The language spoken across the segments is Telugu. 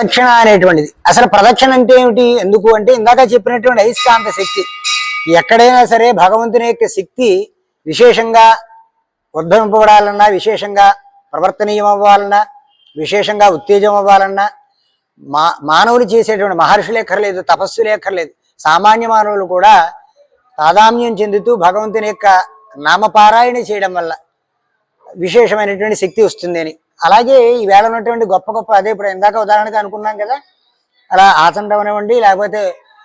ప్రదక్షిణ అనేటువంటిది. అసలు ప్రదక్షిణ అంటే ఏమిటి? ఎందుకు అంటే ఇందాక చెప్పినటువంటి అయస్కాంత శక్తి. ఎక్కడైనా సరే భగవంతుని యొక్క శక్తి విశేషంగా ఉద్భవింపబడాలన్నా విశేషంగా ప్రవర్తనీయం అవ్వాలన్నా విశేషంగా ఉత్తేజం అవ్వాలన్నా మా మానవులు చేసేటువంటి మహర్షులు ఎక్కర్లేదు సామాన్య మానవులు కూడా తాదామ్యం చెందుతూ భగవంతుని యొక్క నామపారాయణ చేయడం వల్ల విశేషమైనటువంటి శక్తి వస్తుంది అని అలాగే ఈవేళ ఉన్నటువంటి గొప్ప గొప్ప అదే ఇప్పుడు ఇందాక ఉదాహరణకి అనుకున్నాం కదా అలా ఆచండం అనివ్వండి లేకపోతే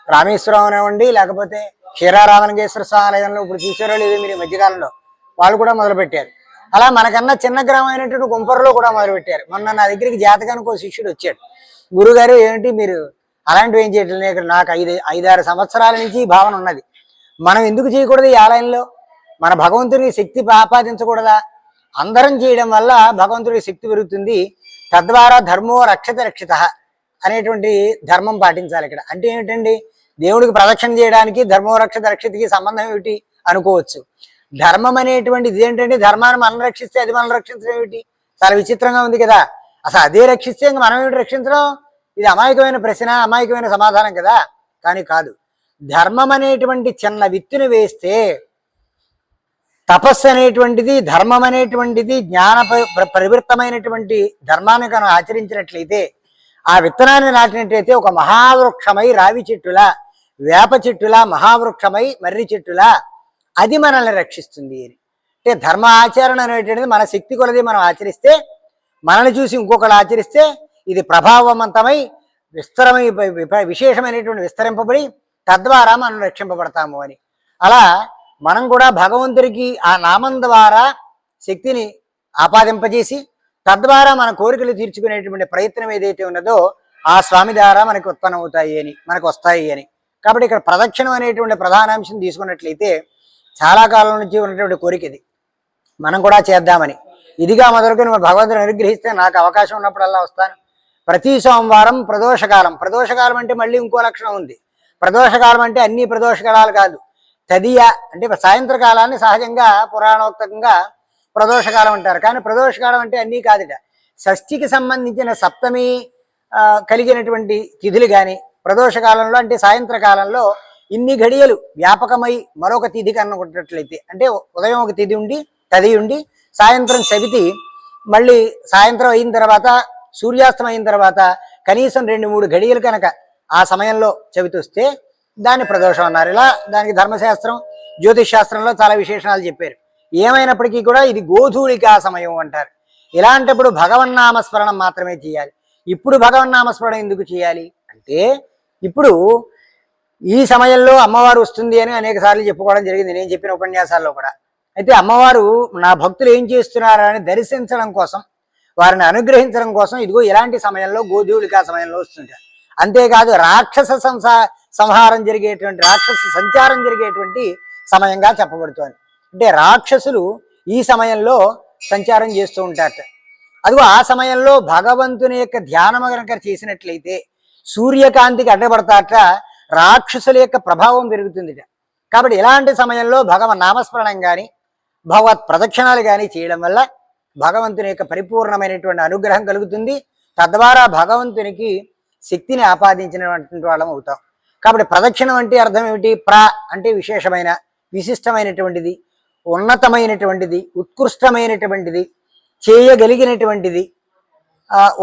రామేశ్వరం అనివ్వండి లేకపోతే క్షీరారామలింగేశ్వర స్వామి ఆలయంలో ఇప్పుడు చూసారో లేదో మీరు మధ్యకాలంలో వాళ్ళు కూడా మొదలుపెట్టారు అలా మనకన్నా చిన్న గ్రామం అయినటువంటి గుంపరలో కూడా మొదలుపెట్టారు మొన్న నా దగ్గరికి జాతకానికి ఒక శిష్యుడు వచ్చాడు. గురుగారు ఏంటి మీరు అలాంటివి ఏం చేయట్లేదు? ఇక్కడ నాకు ఐదు ఐదారు సంవత్సరాల నుంచి ఈ భావన ఉన్నది. మనం ఎందుకు చేయకూడదు ఈ ఆలయంలో? మన భగవంతుడికి శక్తి ఆపాదించకూడదా? అందరం చేయడం వల్ల భగవంతుడి శక్తి పెరుగుతుంది. తద్వారా ధర్మో రక్షత రక్షిత అనేటువంటి ధర్మం పాటించాలి ఇక్కడ. అంటే ఏమిటండి? దేవుడికి ప్రదక్షిణ చేయడానికి ధర్మో రక్షత రక్షితకి సంబంధం ఏమిటి అనుకోవచ్చు. ధర్మం అనేటువంటిది ఏంటంటే ధర్మాన్ని మనం రక్షిస్తే అది మనం రక్షించడం ఏమిటి? చాలా విచిత్రంగా ఉంది కదా. అసలు అదే రక్షిస్తే ఇంక మనం ఏమిటి రక్షించడం? ఇది అమాయకమైన ప్రశ్న అమాయకమైన సమాధానం కదా. కానీ కాదు. ధర్మం అనేటువంటి చిన్న విత్తుని వేస్తే తపస్సు అనేటువంటిది ధర్మం అనేటువంటిది జ్ఞాన ప్రవృత్తమైనటువంటి ధర్మాన్ని కనుక ఆచరించినట్లయితే ఆ విత్తనాన్ని నాటినట్లయితే ఒక మహావృక్షమై రావి చెట్టులా వేప చెట్టులా మహావృక్షమై మర్రి చెట్టులా అది మనల్ని రక్షిస్తుంది. అని అంటే ధర్మ ఆచరణ అనేటువంటిది మన శక్తి కొలది మనం ఆచరిస్తే మనల్ని చూసి ఇంకొకరు ఆచరిస్తే ఇది ప్రభావవంతమై విస్తరమై విశేషమైనటువంటి విస్తరింపబడి తద్వారా మనం రక్షింపబడతాము అని. అలా మనం కూడా భగవంతుడికి ఆ నామం ద్వారా శక్తిని ఆపాదింపజేసి తద్వారా మన కోరికలు తీర్చుకునేటువంటి ప్రయత్నం ఏదైతే ఉన్నదో ఆ స్వామి ద్వారా మనకి ఉత్పన్నమవుతాయి అని మనకు వస్తాయి అని. కాబట్టి ఇక్కడ ప్రదక్షిణం అనేటువంటి ప్రధాన అంశం తీసుకున్నట్లయితే చాలా కాలం నుంచి ఉన్నటువంటి కోరిక ఇది. మనం కూడా చేద్దామని. ఇదిగా మొదలుకొని భగవంతుని అనుగ్రహిస్తే నాకు అవకాశం ఉన్నప్పుడల్లా వస్తాను. ప్రతి సోమవారం ప్రదోషకాలం. ప్రదోషకాలం అంటే మళ్ళీ ఇంకో లక్షణం ఉంది. ప్రదోషకాలం అంటే అన్ని ప్రదోషకాలాలు కాదు. తదియ అంటే సాయంత్రకాలాన్ని సహజంగా పురాణోక్తంగా ప్రదోషకాలం అంటారు. కానీ ప్రదోషకాలం అంటే అన్నీ కాదుట. షష్ఠికి సంబంధించిన సప్తమి కలిగినటువంటి తిథులు కానీ ప్రదోషకాలంలో అంటే సాయంత్రకాలంలో ఇన్ని ఘడియలు వ్యాపకమై మరొక తిథి కనుగొన్నట్లయితే అంటే ఉదయం ఒక తిథి ఉండి తది ఉండి సాయంత్రం చవితి మళ్ళీ సాయంత్రం అయిన తర్వాత సూర్యాస్తం అయిన తర్వాత కనీసం రెండు మూడు ఘడియలు కనుక ఆ సమయంలో చవితి వస్తే దాన్ని ప్రదోషం అన్నారు. ఇలా దానికి ధర్మశాస్త్రం జ్యోతిష్ శాస్త్రంలో చాలా విశేషణాలు చెప్పారు. ఏమైనప్పటికీ కూడా ఇది గోధూళికా సమయం అంటారు. ఇలాంటప్పుడు భగవన్నామస్మరణం మాత్రమే చేయాలి. ఇప్పుడు భగవన్నామస్మరణం ఎందుకు చేయాలి? అంటే ఇప్పుడు ఈ సమయంలో అమ్మవారు వస్తుంది అని అనేక సార్లు చెప్పుకోవడం జరిగింది. నేను చెప్పిన ఉపన్యాసాల్లో కూడా. అయితే అమ్మవారు నా భక్తులు ఏం చేస్తున్నారని దర్శించడం కోసం వారిని అనుగ్రహించడం కోసం ఇదిగో ఇలాంటి సమయంలో గోధూళికా సమయంలో వస్తుంటారు. అంతేకాదు రాక్షస సంసా సంహారం జరిగేటువంటి రాక్షస సంచారం జరిగేటువంటి సమయంగా చెప్పబడుతోంది. అంటే రాక్షసులు ఈ సమయంలో సంచారం చేస్తూ ఉంటారట. అదిగో ఆ సమయంలో భగవంతుని యొక్క ధ్యానం కనుక చేసినట్లయితే సూర్యకాంతికి అడ్డపడతాట రాక్షసుల యొక్క ప్రభావం పెరుగుతుందిట. కాబట్టి ఇలాంటి సమయంలో భగవన్ నామస్మరణం కానీ భగవత్ ప్రదక్షిణాలు కానీ చేయడం వల్ల భగవంతుని యొక్క పరిపూర్ణమైనటువంటి అనుగ్రహం కలుగుతుంది. తద్వారా భగవంతునికి శక్తిని ఆపాదించినటువంటి వాళ్ళం అవుతాం. కాబట్టి ప్రదక్షిణం అంటే అర్థం ఏమిటి? ప్ర అంటే విశేషమైన విశిష్టమైనటువంటిది ఉన్నతమైనటువంటిది ఉత్కృష్టమైనటువంటిది చేయగలిగినటువంటిది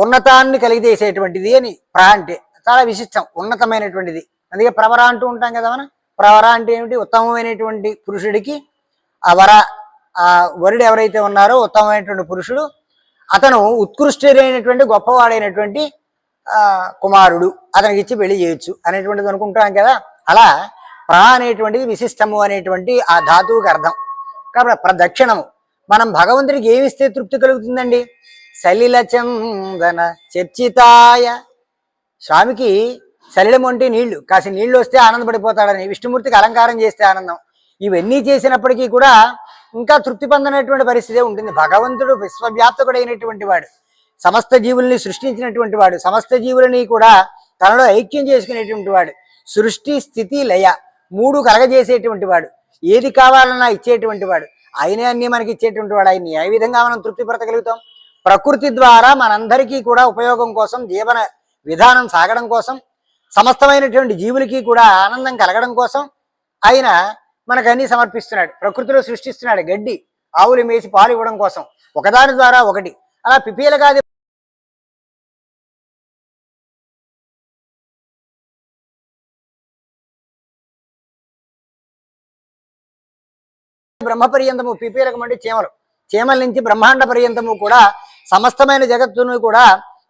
ఉన్నతాన్ని కలిగజేసేటువంటిది అని ప్ర అంటే చాలా విశిష్టం ఉన్నతమైనటువంటిది. అందుకే ప్రవర అంటూ ఉంటాం కదా మనం. ప్రవర అంటే ఏమిటి? ఉత్తమమైనటువంటి పురుషుడికి ఆ వర ఆ వరుడు ఎవరైతే ఉన్నారో ఉత్తమమైనటువంటి పురుషుడు అతను ఉత్కృష్టుడైనటువంటి గొప్పవాడైనటువంటి కుమారుడు అతనికి ఇచ్చి పెళ్ళి చేయొచ్చు అనేటువంటిది అనుకుంటాం కదా. అలా ప్ర అనేటువంటిది విశిష్టము అనేటువంటి ఆ ధాతువుకి అర్థం. కాబట్టి ప్రదక్షిణము మనం భగవంతుడికి ఏమిస్తే తృప్తి కలుగుతుందండి? సలిల చందన చర్చితాయ. స్వామికి సలిలం అంటే నీళ్ళు. కాసి నీళ్ళు వస్తే ఆనందపడిపోతాడని విష్ణుమూర్తికి అలంకారం చేస్తే ఆనందం. ఇవన్నీ చేసినప్పటికీ కూడా ఇంకా తృప్తి పొందనటువంటి పరిస్థితి ఉంటుంది. భగవంతుడు విశ్వవ్యాప్తకుడైనటువంటి వాడు. సమస్త జీవుల్ని సృష్టించినటువంటి వాడు సమస్త జీవులని కూడా తనలో ఐక్యం చేసుకునేటువంటి వాడు. సృష్టి స్థితి లయ మూడు కలగజేసేటువంటి వాడు. ఏది కావాలన్నా ఇచ్చేటువంటి వాడు. ఆయనే అన్ని మనకి ఇచ్చేటువంటి వాడు. ఆయన్ని ఏ విధంగా మనం తృప్తి పడతగలుగుతాం ప్రకృతి ద్వారా మనందరికీ కూడా ఉపయోగం కోసం జీవన విధానం సాగడం కోసం సమస్తమైనటువంటి జీవులకి కూడా ఆనందం కలగడం కోసం ఆయన మనకన్నీ సమర్పిస్తున్నాడు. ప్రకృతిలో సృష్టిస్తున్నాడు గడ్డి. ఆవులు మేసి పాలు ఇవ్వడం కోసం. ఒకదాని ద్వారా ఒకటి. అలా పిపీలగాది బ్రహ్మ పర్యంతము పిపీలకం అంటే చీమలు. చీమల నుంచి బ్రహ్మాండ పర్యంతము కూడా సమస్తమైన జగత్తును కూడా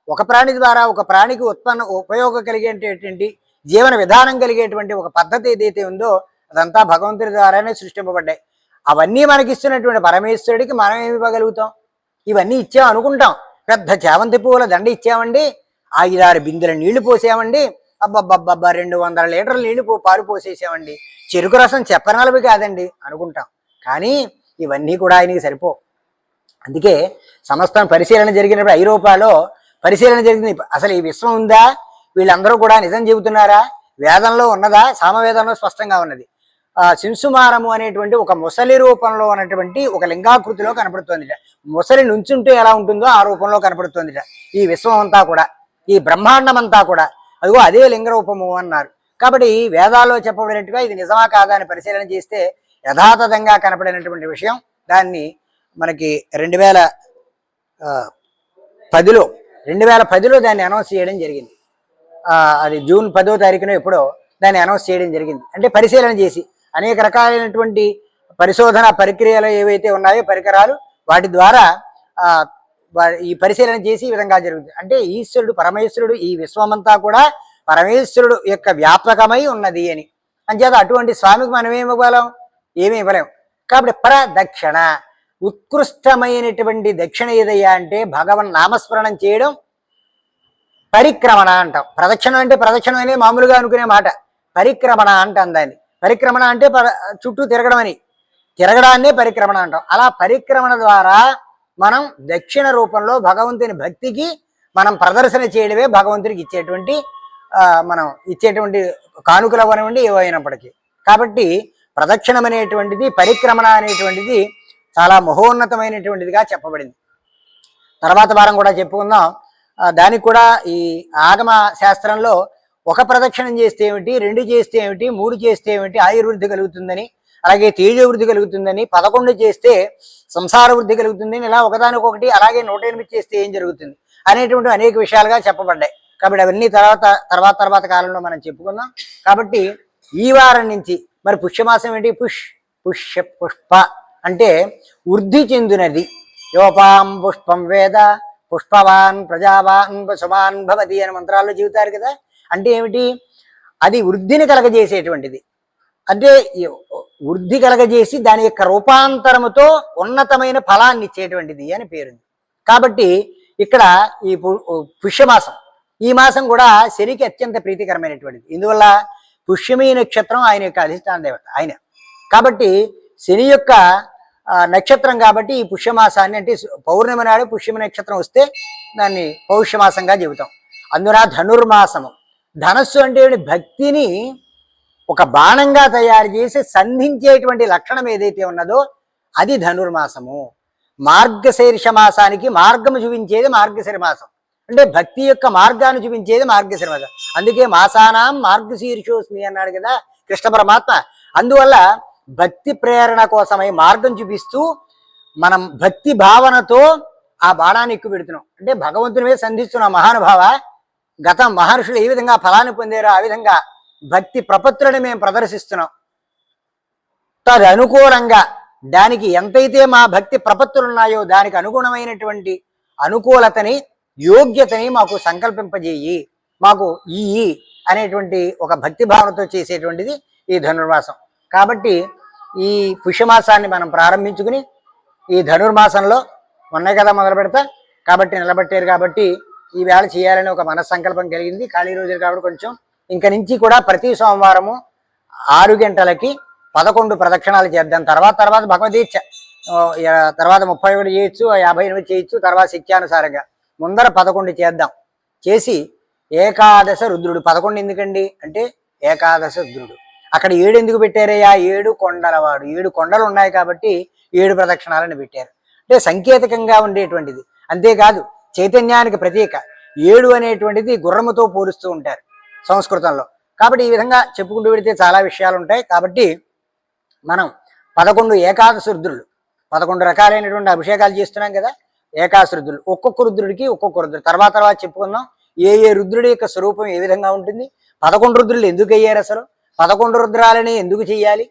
ఒక ప్రాణి ద్వారా ఒక ప్రాణికి ఉత్పన్న ఉపయోగం కలిగేటటువంటి జీవన విధానం కలిగేటువంటి ఒక పద్ధతి ఏదైతే ఉందో అదంతా భగవంతుడి ద్వారానే సృష్టింపబడ్డాయి. అవన్నీ మనకి ఇస్తున్నటువంటి పరమేశ్వరుడికి మనం ఏమి ఇవ్వగలుగుతాం? ఇవన్నీ ఇచ్చాం అనుకుంటాం. పెద్ద చేవంతి పువ్వుల దండ ఇచ్చామండి. ఐదారు బిందెల నీళ్ళు పోసామండి. అబ్బబ్బబ్బబ్బా రెండు వందల లీటర్ల నీళ్ళు పో పాలు పోసేసామండి. చెరుకు రసం చెప్పనలవి కాదండి అనుకుంటాం. కానీ ఇవన్నీ కూడా ఆయనకి సరిపో. అందుకే సమస్తం పరిశీలన జరిగినప్పుడు ఐరోపాలో పరిశీలన జరిగింది. అసలు ఈ విశ్వం ఉందా? వీళ్ళందరూ కూడా నిజం చెబుతున్నారా? వేదంలో ఉన్నదా? సామవేదంలో స్పష్టంగా ఉన్నది. ఆ అనేటువంటి ఒక ముసలి రూపంలో ఉన్నటువంటి ఒక లింగాకృతిలో కనపడుతోందిట. ముసలి నుంచుంటే ఎలా ఉంటుందో ఆ రూపంలో కనపడుతోందిట. ఈ విశ్వం అంతా కూడా ఈ బ్రహ్మాండం అంతా కూడా అదిగో అదే లింగ రూపము అన్నారు. కాబట్టి వేదాల్లో చెప్పబడినట్టుగా ఇది నిజమా కాదా అని పరిశీలన చేస్తే యథాతథంగా కనపడినటువంటి విషయం దాన్ని మనకి రెండు వేల పదిలో రెండు వేల పదిలో దాన్ని అనౌన్స్ చేయడం జరిగింది. అది జూన్ పదో తారీఖున ఎప్పుడో దాన్ని అనౌన్స్ చేయడం జరిగింది. అంటే పరిశీలన చేసి అనేక రకాలైనటువంటి పరిశోధన ప్రక్రియలు ఏవైతే ఉన్నాయో పరికరాలు వాటి ద్వారా ఈ పరిశీలన చేసి ఈ విధంగా జరుగుతుంది. అంటే ఈశ్వరుడు పరమేశ్వరుడు ఈ విశ్వమంతా కూడా పరమేశ్వరుడు యొక్క వ్యాపకమై ఉన్నది అని. అంచేత అటువంటి స్వామికి మనం ఏమి ఇవ్వగలం? ఏమీ ఇవ్వలేము కాబట్టి ప్రదక్షిణ ఉత్కృష్టమైనటువంటి దక్షిణ ఏదయ్యా అంటే భగవన్ నామస్మరణం చేయడం పరిక్రమణ అంటాం. ప్రదక్షిణ అంటే ప్రదక్షిణ అనే మామూలుగా అనుకునే మాట. పరిక్రమణ అంటాం దాన్ని. పరిక్రమణ అంటే చుట్టూ తిరగడం అని. తిరగడాన్నే పరిక్రమణ అంటాం. అలా పరిక్రమణ ద్వారా మనం దక్షిణ రూపంలో భగవంతుని భక్తికి మనం ప్రదర్శన చేయడమే భగవంతుడికి ఇచ్చేటువంటి ఆ, మనం ఇచ్చేటువంటి కానుకలు అవనివ్వండి ఏవైనప్పటికీ. కాబట్టి ప్రదక్షిణం అనేటువంటిది పరిక్రమణ అనేటువంటిది చాలా మహోన్నతమైనటువంటిదిగా చెప్పబడింది. తర్వాత వారం కూడా చెప్పుకుందాం. దానికి కూడా ఈ ఆగమ శాస్త్రంలో ఒక ప్రదక్షిణం చేస్తే ఏమిటి రెండు చేస్తే ఏమిటి మూడు చేస్తే ఏమిటి ఆయుర్వృద్ధి కలుగుతుందని అలాగే తేజవృద్ధి కలుగుతుందని పదకొండు చేస్తే సంసార వృద్ధి కలుగుతుందని ఇలా ఒకదానికొకటి అలాగే నూట ఎనిమిది చేస్తే ఏం జరుగుతుంది అనేటువంటి అనేక విషయాలుగా చెప్పబడ్డాయి. కాబట్టి అవన్నీ తర్వాత తర్వాత తర్వాత కాలంలో మనం చెప్పుకుందాం. కాబట్టి ఈ వారం నుంచి మరి పుష్యమాసం ఏంటి? పుష్ పుష్య పుష్ప. అంటే వృద్ధి చెందినది. యోపాం పుష్పం వేద పుష్పవాన్ ప్రజావాన్ పశువాన్ భవతి అని మంత్రాల్లో చెబుతారు కదా. అంటే ఏమిటి? అది వృద్ధిని కలగజేసేటువంటిది. అంటే వృద్ధి కలగజేసి దాని యొక్క రూపాంతరముతో ఉన్నతమైన ఫలాన్ని ఇచ్చేటువంటిది అని పేరుంది. కాబట్టి ఇక్కడ ఈ పుష్యమాసం. ఈ మాసం కూడా శనికి అత్యంత ప్రీతికరమైనటువంటిది. ఇందువల్ల పుష్యమి నక్షత్రం ఆయన యొక్క అధిష్టాన దేవత ఆయన. కాబట్టి శని యొక్క నక్షత్రం కాబట్టి ఈ పుష్యమాసాన్ని అంటే పౌర్ణమి నాడు పుష్యమి నక్షత్రం వస్తే దాన్ని పౌష్యమాసంగా చెబుతాం. అందున ధనుర్మాసము. ధనస్సు అంటే భక్తిని ఒక బాణంగా తయారు చేసి సంధించేటువంటి లక్షణం ఏదైతే ఉన్నదో అది ధనుర్మాసము. మార్గశీర్ష మాసానికి మార్గము చూపించేది మార్గశిర మాసం. అంటే భక్తి యొక్క మార్గాన్ని చూపించేది మార్గశిర అందుకే మాసానాం మార్గశీర్షోస్మి అన్నాడు కదా కృష్ణ పరమాత్మ. అందువల్ల భక్తి ప్రేరణ కోసమై మార్గం చూపిస్తూ మనం భక్తి భావనతో ఆ బాణాన్ని ఎక్కువ పెడుతున్నాం. అంటే భగవంతుని మీద సంధిస్తున్నాం మహానుభావ గత మహర్షులు ఏ విధంగా ఫలాన్ని పొందారో ఆ విధంగా భక్తి ప్రపత్రుని మేము ప్రదర్శిస్తున్నాం. తదనుకూలంగా దానికి ఎంతైతే మా భక్తి ప్రపత్తులు ఉన్నాయో దానికి అనుగుణమైనటువంటి అనుకూలతని యోగ్యతని మాకు సంకల్పింపజేయి మాకు ఈ అనేటువంటి ఒక భక్తి భావనతో చేసేటువంటిది ఈ ధనుర్మాసం. కాబట్టి ఈ పుష్యమాసాన్ని మనం ప్రారంభించుకుని ఈ ధనుర్మాసంలో ఉన్నాయి కదా మొదలు పెడతా కాబట్టి నిలబెట్టారు కాబట్టి ఈ వేళ చేయాలని ఒక మనస్సంకల్పం కలిగింది. ఖాళీ రోజులు కాబట్టి కొంచెం ఇంక నుంచి కూడా ప్రతి సోమవారము ఆరు గంటలకి పదకొండు ప్రదక్షిణాలు చేద్దాం. తర్వాత తర్వాత భగవదీచ్ఛ తర్వాత ముప్పై ఒకటి చేయొచ్చు యాభై ఎనిమిది చేయొచ్చు తర్వాత శిక్షానుసారంగా. ముందర పదకొండు చేద్దాం. చేసి ఏకాదశ రుద్రుడు. పదకొండు ఎందుకండి? అంటే ఏకాదశ రుద్రుడు. అక్కడ ఏడు ఎందుకు పెట్టారయ్యా? ఏడు కొండలవాడు ఏడు కొండలు ఉన్నాయి కాబట్టి ఏడు ప్రదక్షిణాలను పెట్టారు. అంటే సంకేతకంగా ఉండేటువంటిది. అంతేకాదు చైతన్యానికి ప్రతీక. ఏడు అనేటువంటిది గుర్రముతో పోలుస్తూ ఉంటారు సంస్కృతంలో. కాబట్టి ఈ విధంగా చెప్పుకుంటూ పెడితే చాలా విషయాలు ఉంటాయి. కాబట్టి మనం పదకొండు ఏకాదశ రుద్రులు పదకొండు రకాలైనటువంటి అభిషేకాలు చేస్తున్నాం కదా. ఏకాశ రుద్రులు. ఒక్కొక్క రుద్రుడికి ఒక్కొక్క రుద్రుడు. తర్వాత తర్వాత చెప్పుకుందాం. ఏ ఏ రుద్రుడి యొక్క స్వరూపం ఏ విధంగా ఉంటుంది? పదకొండు రుద్రులు ఎందుకు అయ్యారు అసలు? పదకొండు రుద్రాలని ఎందుకు చేయాలి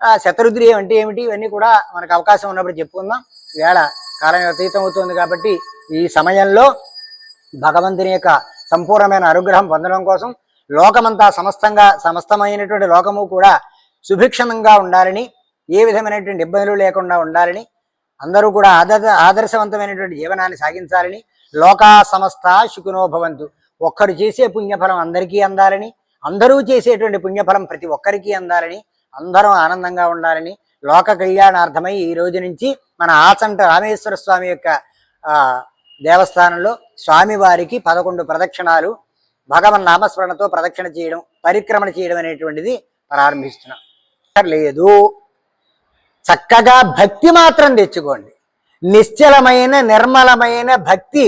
ఆ శతరుద్రి అంటే ఏమిటి? ఇవన్నీ కూడా మనకు అవకాశం ఉన్నప్పుడు చెప్పుకుందాం. వేళ కాలం అతీతం అవుతుంది కాబట్టి ఈ సమయంలో భగవంతుని యొక్క సంపూర్ణమైన అనుగ్రహం పొందడం కోసం లోకమంతా సమస్తంగా సమస్తమైనటువంటి లోకము కూడా సుభిక్షణంగా ఉండాలని ఏ విధమైనటువంటి ఇబ్బందులు లేకుండా ఉండాలని అందరూ కూడా ఆదర్శ ఆదర్శవంతమైనటువంటి జీవనాన్ని సాగించాలని లోకా సమస్త శుకునోభవంతు ఒక్కరు చేసే పుణ్యఫలం అందరికీ అందాలని అందరూ చేసేటువంటి పుణ్యఫలం ప్రతి ఒక్కరికి అందాలని అందరం ఆనందంగా ఉండాలని లోక కళ్యాణార్థమై ఈ రోజు నుంచి మన ఆచంట రామేశ్వర స్వామి యొక్క దేవస్థానంలో స్వామివారికి పదకొండు ప్రదక్షిణాలు భగవన్ నామస్మరణతో ప్రదక్షిణ చేయడం పరిక్రమణ చేయడం అనేటువంటిది ప్రారంభిస్తున్నాం. లేదు. చక్కగా భక్తి మాత్రం తెచ్చుకోండి. నిశ్చలమైన నిర్మలమైన భక్తి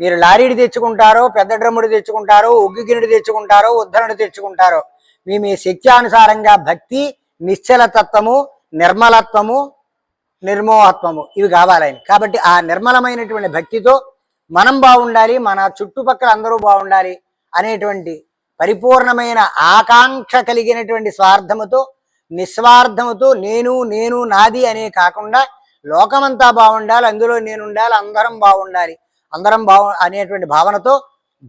మీరు లారీడి తెచ్చుకుంటారో పెద్ద డ్రమ్ముడు తెచ్చుకుంటారో ఉగ్గు గిన్నెడు తెచ్చుకుంటారో ఉద్ధరణుడు తెచ్చుకుంటారో మీ మీ శక్త్యానుసారంగా భక్తి నిశ్చలతత్వము నిర్మలత్వము నిర్మోహత్వము ఇవి కావాలని కాబట్టి ఆ నిర్మలమైనటువంటి భక్తితో మనం బాగుండాలి మన చుట్టుపక్కల అందరూ బాగుండాలి అనేటువంటి పరిపూర్ణమైన ఆకాంక్ష కలిగినటువంటి స్వార్థముతో నిస్వార్థముతో నేను నేను నాది అనే కాకుండా లోకమంతా బాగుండాలి అందులో నేను ఉండాలి అందరం బాగుండాలి. అందరం బాగు అనేటువంటి భావనతో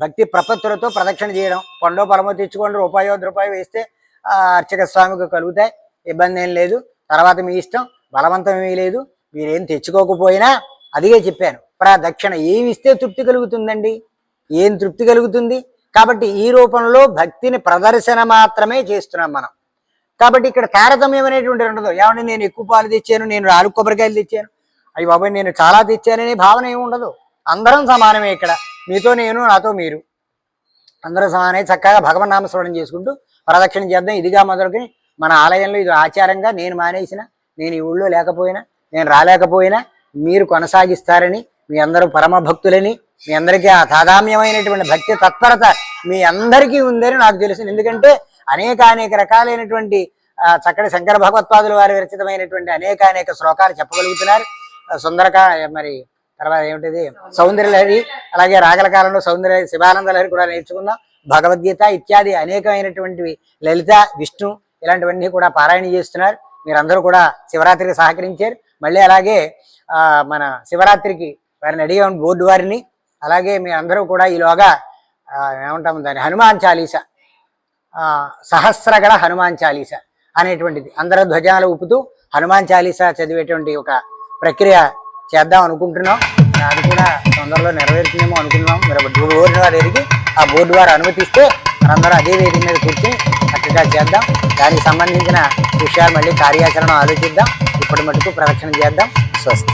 భక్తి ప్రపత్తులతో ప్రదక్షిణ చేయడం. పండో పరమో తెచ్చుకోండి రూపాయో రూపాయి వేస్తే అర్చక స్వామికి కలుగుతాయి. ఇబ్బంది ఏం లేదు. తర్వాత మీ ఇష్టం బలవంతం ఏమీ లేదు. మీరేం తెచ్చుకోకపోయినా అదిగే చెప్పాను. ప్రదక్షిణ ఏమి ఇస్తే తృప్తి కలుగుతుందండి? ఏం తృప్తి కలుగుతుంది? కాబట్టి ఈ రూపంలో భక్తిని ప్రదర్శన మాత్రమే చేస్తున్నాం మనం. కాబట్టి ఇక్కడ తారతమ్యం అనేటువంటి ఉండదు. ఏమంటే నేను ఎక్కువ పాలు తెచ్చాను నేను నాలుగు కొబ్బరికాయలు తెచ్చాను. అవి బాబాయ్ నేను చాలా తెచ్చాననే భావన ఏమి ఉండదు. అందరం సమానమే ఇక్కడ. మీతో నేను నాతో మీరు. అందరూ సమానమే. చక్కగా భగవన్ నామస్మరణం చేసుకుంటూ ప్రదక్షిణ చేద్దాం. ఇదిగా మొదలుకొని మన ఆలయంలో ఇది ఆచారంగా నేను మానేసిన నేను ఈ ఊళ్ళో లేకపోయినా నేను రాలేకపోయినా మీరు కొనసాగిస్తారని మీ అందరూ పరమ భక్తులని మీ అందరికీ ఆ తాదామ్యమైనటువంటి భక్తి తత్పరత మీ అందరికీ ఉందని నాకు తెలిసింది ఎందుకంటే అనేక అనేక రకాలైనటువంటి చక్కటి శంకర భగవత్పాదులు వారి విరచితమైనటువంటి అనేక అనేక శ్లోకాలు చెప్పగలుగుతున్నారు. సుందరక మరి తర్వాత ఏమిటిది? సౌందర్యలహరి అలాగే రాగల కాలంలో సౌందర్య శివానంద లహరి కూడా నేర్చుకుందాం. భగవద్గీత ఇత్యాది అనేకమైనటువంటివి లలిత విష్ణు ఇలాంటివన్నీ కూడా పారాయణ చేస్తున్నారు. మీరందరూ కూడా శివరాత్రికి సహకరించారు. మళ్ళీ అలాగే ఆ, మన శివరాత్రికి వారిని అడిగాం బోర్డు వారిని అలాగే మీ అందరూ కూడా ఈలోగా ఏమంటాము దాన్ని? హనుమాన్ చాలీస సహస్రగణ హనుమాన్ చాలీస అనేటువంటిది. అందరూ ధ్వజాలు ఊపుతూ హనుమాన్ చాలీస చదివేటువంటి ఒక ప్రక్రియ చేద్దాం అనుకుంటున్నాం. అది కూడా తొందరలో నెరవేరుతుందేమో అనుకున్నాం మీరు బోర్డు వారు ఎరిగి ఆ బోర్డు వారు అనుమతిస్తే మనందరం అదే వేదిక మీద కూర్చొని చక్కగా చేద్దాం. దానికి సంబంధించిన విషయాలు మళ్ళీ కార్యాచరణ ఆలోచిద్దాం. ఇప్పటి మటుకు ప్రదక్షిణ చేద్దాం. స్వస్తి.